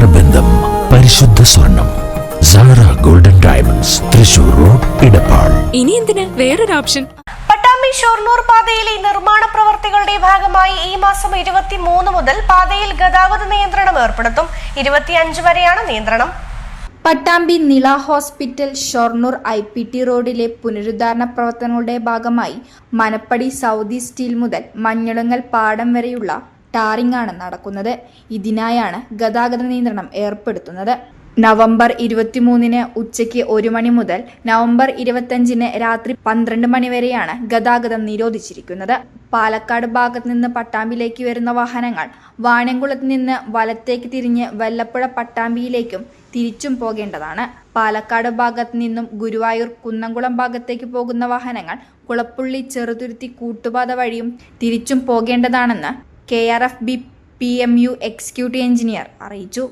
നേത്രബന്ധം പരിശുദ്ധ സ്വർണം Sara golden diamonds Thrissur road Edappal. ഇനി എന്തിന്? വേറൊരു ഓപ്ഷൻ പട്ടാമ്പി ഷൊർണൂർ പാതയിലെ നിർമ്മാണ പ്രവർത്തികളുടെ ഭാഗമായി ഈ മാസം ഇരുപത്തി മൂന്ന് മുതൽ പാതയിൽ ഗതാഗത നിയന്ത്രണം ഏർപ്പെടുത്തും. ഇരുപത്തിയഞ്ച് വരെയാണ് നിയന്ത്രണം. Pattambi Nila hospital Shoranur I P T റോഡിലെ പുനരുദ്ധാരണ പ്രവർത്തനങ്ങളുടെ ഭാഗമായി മനപ്പടി സൗദി സ്റ്റീൽ മുതൽ മഞ്ഞളങ്ങൽ പാടം വരെയുള്ള ടാറിംഗ് ആണ് നടക്കുന്നത്. ഇതിനായാണ് ഗതാഗത നിയന്ത്രണം ഏർപ്പെടുത്തുന്നത്. നവംബർ ഇരുപത്തിമൂന്നിന് ഉച്ചയ്ക്ക് ഒരു മണി മുതൽ നവംബർ ഇരുപത്തഞ്ചിന് രാത്രി പന്ത്രണ്ട് മണി വരെയാണ് ഗതാഗതം നിരോധിച്ചിരിക്കുന്നത്. പാലക്കാട് ഭാഗത്ത് നിന്ന് പട്ടാമ്പിയിലേക്ക് വരുന്ന വാഹനങ്ങൾ വാണിയംകുളത്ത് നിന്ന് വലത്തേക്ക് തിരിഞ്ഞ് വല്ലപ്പുഴ പട്ടാമ്പിയിലേക്കും തിരിച്ചും പോകേണ്ടതാണ്. പാലക്കാട് ഭാഗത്ത് നിന്നും ഗുരുവായൂർ കുന്നംകുളം ഭാഗത്തേക്ക് പോകുന്ന വാഹനങ്ങൾ കുളപ്പുള്ളി ചെറുതുരുത്തി കൂട്ടുപാത വഴിയും തിരിച്ചും പോകേണ്ടതാണെന്ന് K R F B P M U executive engineer അറിയിച്ചു.